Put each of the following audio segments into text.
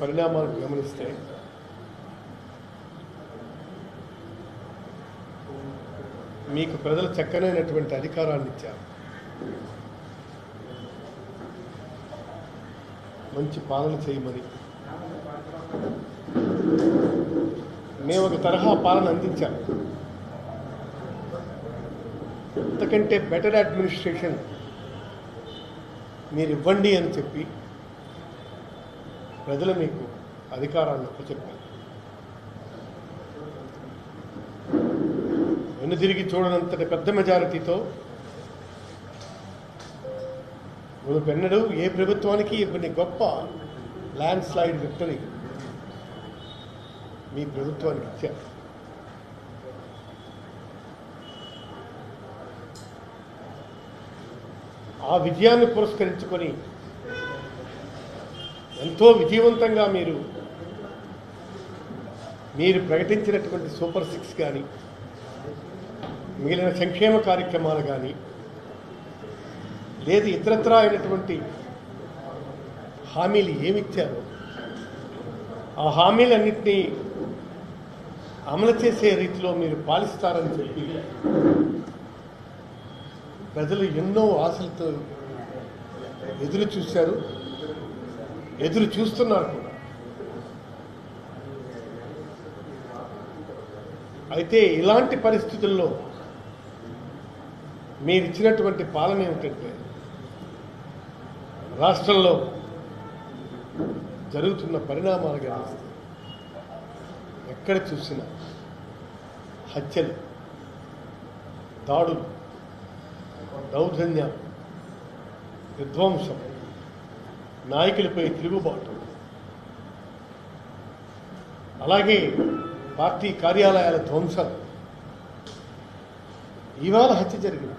పరిణామాలు గమనిస్తే మీకు ప్రజలు చక్కనైనటువంటి అధికారాన్ని ఇచ్చారు. మంచి పాలన చేయమని. మేము ఒక తరహా పాలన అందించాం. అంతకంటే బెటర్ అడ్మినిస్ట్రేషన్ మీరు ఇవ్వండి అని చెప్పి ప్రజలు మీకు అధికారాన్ని చెప్పారు వెనుదిరిగి చూడనంతటి పెద్ద మెజారిటీతో పెన్నడు ఏ ప్రభుత్వానికి ఇవ్వని గొప్ప ల్యాండ్ స్లైడ్ విక్టరీ మీ ప్రభుత్వానికి ఇచ్చారు. ఆ విజయాన్ని పురస్కరించుకొని ఎంతో విజయవంతంగా మీరు మీరు ప్రకటించినటువంటి సూపర్ సిక్స్ కానీ మిగిలిన సంక్షేమ కార్యక్రమాలు కానీ లేదు ఇతరత్రా అయినటువంటి హామీలు ఏమిచ్చారో? ఆ హామీలన్నింటినీ అమలు చేసే రీతిలో మీరు పాలిస్తారని చెప్పి ప్రజలు ఎన్నో ఆశలతో ఎదురు చూశారు. ఎదురు చూస్తున్నారు కూడా. అయితే ఇలాంటి పరిస్థితుల్లో మీరు ఇచ్చినటువంటి పాలన ఏమిటంటే రాష్ట్రంలో జరుగుతున్న పరిణామాలు కానీ ఎక్కడ చూసినా హత్యలు దాడులు దౌర్జన్యాలు విధ్వంసం నాయకులపై తిరుగుబాటు. అలాగే పార్టీ కార్యాలయాల ధ్వంసం. ఇవాళ హత్య జరిగింది.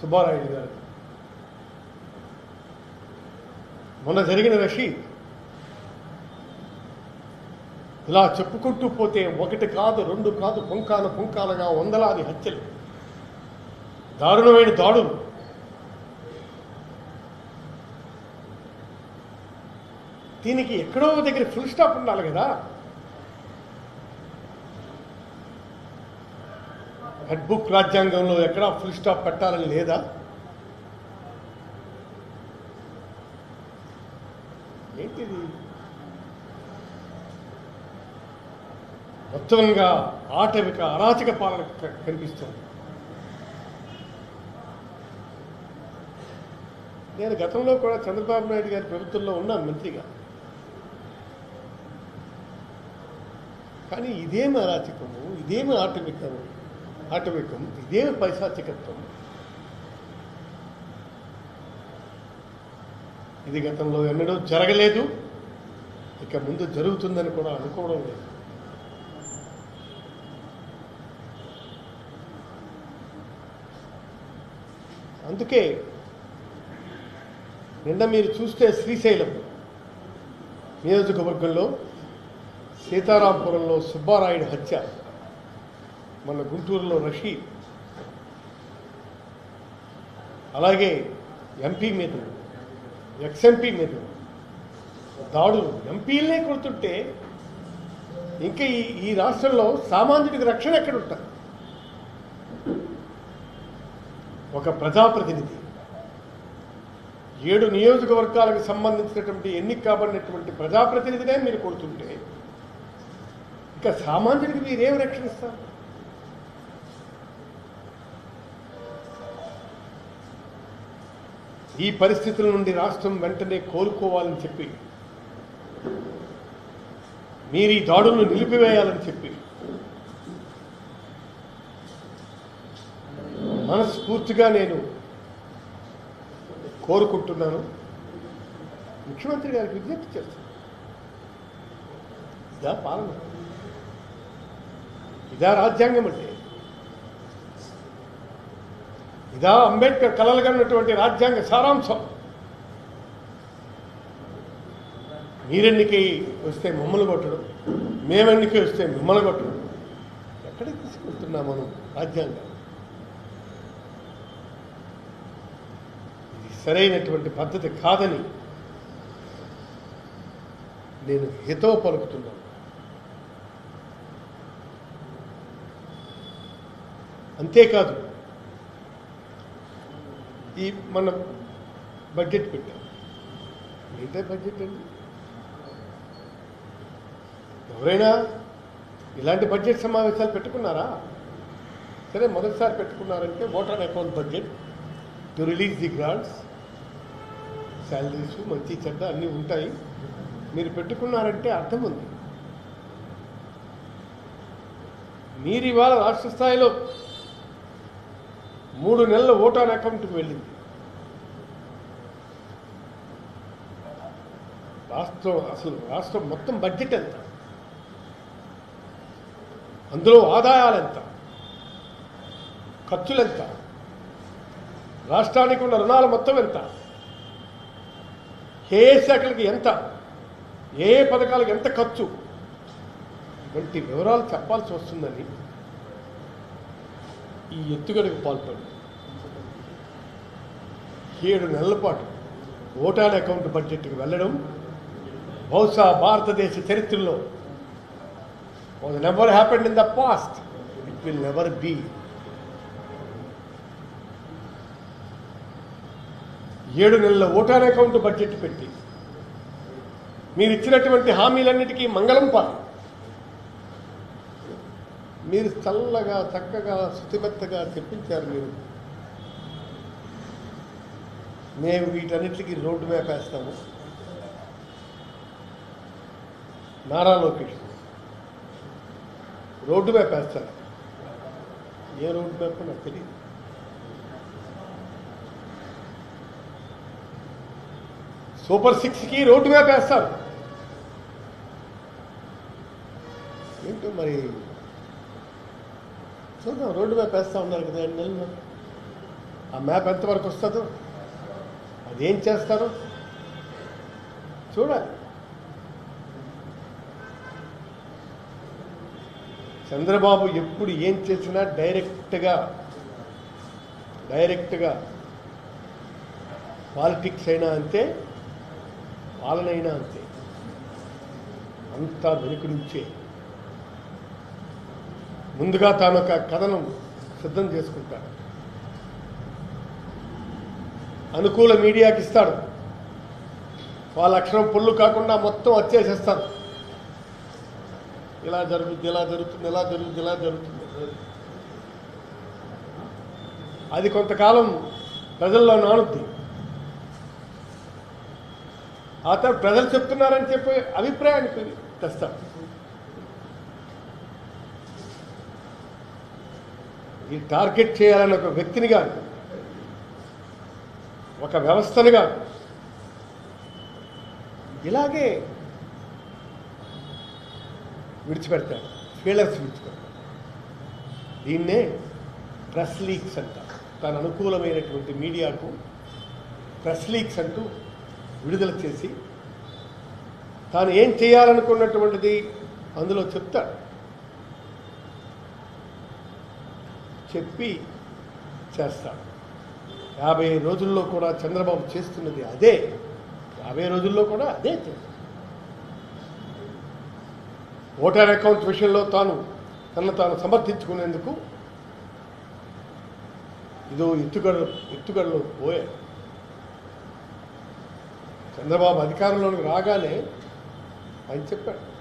సుబ్బారాయుడు గారు. మొన్న జరిగిన రషీద్. ఇలా చెప్పుకుంటూ పోతే ఒకటి కాదు రెండు కాదు పుంకాలు పుంకాలుగా వందలాది హత్యలు. దారుణమైన దాడులు. దీనికి ఎక్కడో దగ్గర ఫుల్ స్టాప్ ఉండాలి కదా. హెడ్బుక్ రాజ్యాంగంలో ఎక్కడా ఫుల్ స్టాప్ పెట్టాలని లేదా? ఏంటిది? మొత్తంగా ఆటవిక అరాచక పాలన క- కనిపిస్తుంది. నేను గతంలో కూడా చంద్రబాబు నాయుడు గారి ప్రభుత్వంలో ఉన్నాను మంత్రిగా. కానీ ఇదేమి అరాచకము ఇదేమి ఆటవికము ఆటవికం ఇదేమి పైశాచికత్వం. ఇది గతంలో ఎన్నడూ జరగలేదు ఇక ముందు జరుగుతుందని కూడా అనుకోవడం లేదు. అందుకే నిన్న మీరు చూస్తే శ్రీశైలం నియోజకవర్గంలో సీతారాంపురంలో సుబ్బారాయుడు హత్య. మన గుంటూరులో రషీద్ అలాగే ఎంపీ మీద ఎక్స్ఎంపీ మీద దాడులు ఎంపీలనే కొడుతుంటే ఇంకా ఈ ఈ రాష్ట్రంలో సామాన్యుడికి రక్షణ ఎక్కడ ఉంటుంది ఒక ప్రజాప్రతినిధి. ఏడు నియోజకవర్గాలకు సంబంధించినటువంటి ఎన్నిక కాబడినటువంటి ప్రజాప్రతినిధినే మీరు కొడుతుంటే ఇక సామాన్యుడికి మీరేం రక్షణిస్తారు ఈ పరిస్థితుల నుండి రాష్ట్రం వెంటనే కోలుకోవాలని చెప్పి మీరు ఈ దాడులను నిలిపివేయాలని చెప్పి మనస్ఫూర్తిగా నేను కోరుకుంటున్నాను. ముఖ్యమంత్రి గారికి విజ్ఞప్తి చేస్తాను. ఇదా పాలన. ఇదా రాజ్యాంగం అంటే. ఇదా అంబేద్కర్ కలలుగన్నటువంటి రాజ్యాంగ సారాంశం. మీరెన్నికై వస్తే మమ్మల్ని కొట్టడం మేమెన్నికై వస్తే మిమ్మల్ని కొట్టడం. ఎక్కడికి తీసుకెళ్తున్నాం మనం రాజ్యాంగం? ఇది సరైనటువంటి పద్ధతి కాదని నేను హితవు పలుకుతున్నాను. అంతేకాదు. ఈ మన బడ్జెట్ పెట్టాం. ఏంటే బడ్జెట్ అండి. ఎవరైనా ఇలాంటి బడ్జెట్ సమావేశాలు పెట్టుకున్నారా? సరే మొదటిసారి పెట్టుకున్నారంటే voter account budget to release the grants salaries మంచి చెడ్డ అన్నీ ఉంటాయి. మీరు పెట్టుకున్నారంటే అర్థం ఉంది. మీరు ఇవాళ రాష్ట్ర స్థాయిలో మూడు నెలల ఓటాన్ అకౌంట్కి వెళ్ళింది. రాష్ట్రం అసలు రాష్ట్రం మొత్తం బడ్జెట్ ఎంత? అందులో ఆదాయాలు ఎంత? ఖర్చులు ఎంత? రాష్ట్రానికి ఉన్న రుణాలు మొత్తం ఎంత? ఏ శాఖలకి ఎంత? ఏ ఏ పథకాలకు ఎంత ఖర్చు? వంటి వివరాలు చెప్పాల్సి వస్తుందని ఈ ఎత్తుగడకు పాల్పడింది ఏడు నెలల పాటు ఓటాన్ అకౌంట్ బడ్జెట్కి వెళ్ళడం బహుశా భారతదేశ చరిత్రలో was never happened in the past. It will never be. ఏడు నెలల ఓటాన్ అకౌంట్ బడ్జెట్ పెట్టి మీరు ఇచ్చినటువంటి హామీలన్నిటికీ మంగళం పాలి మీరు చల్లగా చక్కగా శుతిమెత్తగా చెప్పించారు మీరు మేము వీటన్నిటికీ రోడ్డు మ్యాప్ వేస్తాము నారా లోకేష్ రోడ్డు మ్యాప్ వేస్తారు ఏ రోడ్డు మ్యాప్ నాకు తెలియదు సూపర్ సిక్స్కి రోడ్డు మ్యాప్ వేస్తారు ఏంటో మరి చూద్దాం రోడ్డు మ్యాప్ వేస్తా ఉన్నారు కదా రెండు నెలలు ఆ మ్యాప్ ఎంతవరకు వస్తుందో అదేం చేస్తారు? చూడాలి. చంద్రబాబు ఎప్పుడు ఏం చేసినా డైరెక్ట్గా డైరెక్ట్గా పాలిటిక్స్ అయినా అంతే పాలనైనా అంతే. అంతా వెనుక నుంచే. ముందుగా తాను ఒక కథనం సిద్ధం చేసుకుంటాడు అనుకూల మీడియాకి ఇస్తాడు. వాళ్ళ అక్షరం పుల్లు కాకుండా మొత్తం వచ్చేసేస్తాను ఇలా జరుగుతుంది ఇలా జరుగుతుంది ఇలా జరుగుతుంది ఇలా జరుగుతుంది. అది కొంతకాలం ప్రజల్లో నానుద్ది. ఆ తర్వాత ప్రజలు చెప్తున్నారని చెప్పే అభిప్రాయానికి తెస్తాం ఈ టార్గెట్ చేయాలని ఒక వ్యక్తిని కాదు. ఒక వ్యవస్థలుగా. ఇలాగే విడిచిపెడతారు. ఫీలర్స్ విడిచిపెడతారు. దీన్నే ప్రెస్ లీక్స్ అంటారు తన అనుకూలమైనటువంటి మీడియాకు ప్రెస్ లీక్స్ అంటూ విడుదల చేసి తాను ఏం చేయాలనుకున్నటువంటిది అందులో చెప్తాడు. చెప్పి చేస్తాడు. యాభై రోజుల్లో కూడా చంద్రబాబు చేస్తున్నది అదే. యాభై రోజుల్లో కూడా అదే ఓటర్ అకౌంట్ విషయంలో తాను తనను తాను సమర్థించుకునేందుకు ఇదో ఎత్తుగడ ఎత్తుగడలో పోయే. చంద్రబాబు అధికారంలోకి రాగానే ఆయన చెప్పాడు.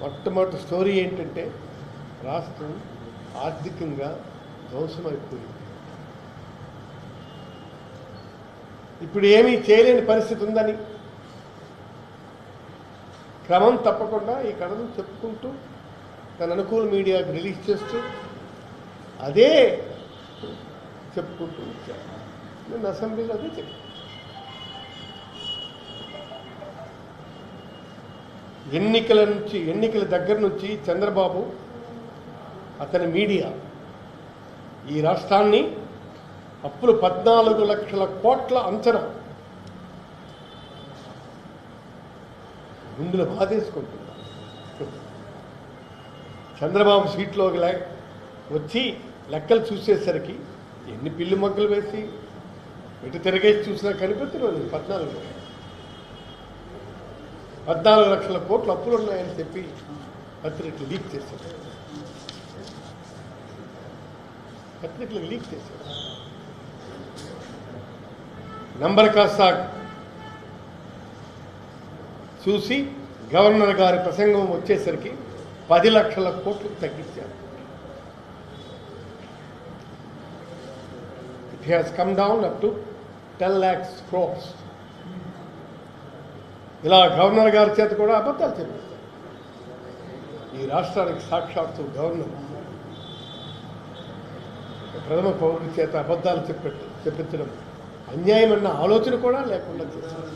మొట్టమొదటి స్టోరీ ఏంటంటే రాష్ట్రం ఆర్థికంగా ధ్వంసమైపోయింది. ఇప్పుడు ఏమీ చేయలేని పరిస్థితి ఉందని క్రమం తప్పకుండా ఈ కథను చెప్పుకుంటూ తన అనుకూల మీడియాకు రిలీజ్ చేస్తూ అదే చెప్పుకుంటూ వచ్చాను నేను అసెంబ్లీలో అదే చెప్పాను. ఎన్నికల నుంచి ఎన్నికల దగ్గర నుంచి చంద్రబాబు అతని మీడియా ఈ రాష్ట్రాన్ని అప్పులు పద్నాలుగు లక్షల కోట్ల అంచనా. గుండెలు బాధేసుకుంటున్నారు చంద్రబాబు సీట్లోకి లే వచ్చి లెక్కలు చూసేసరికి ఎన్ని పిల్లి మొగ్గలు వేసి ఎటు తిరగేసి చూసినా కనిపెట్టలేదు పద్నాలుగు పద్నాలుగు లక్షల కోట్లు అప్పులు ఉన్నాయని చెప్పి పత్రికలు లీక్ చేశారు. పత్రికలు లీక్ చేశారు. నంబర్ కాస్త చూసి గవర్నర్ గారి ప్రసంగం వచ్చేసరికి పది లక్షల కోట్లు తగ్గించారు. It has come down up to ten lakhs crores ఇలా గవర్నర్ గారి చేత కూడా అబద్ధాలు చెప్పిస్తారు ఈ రాష్ట్రానికి సాక్షాత్తు గవర్నర్ ప్రథమ పౌరుడి చేత అబద్ధాలు చెప్పి చెప్పించడం అన్యాయం అన్న ఆలోచన కూడా లేకుండా చేశారు.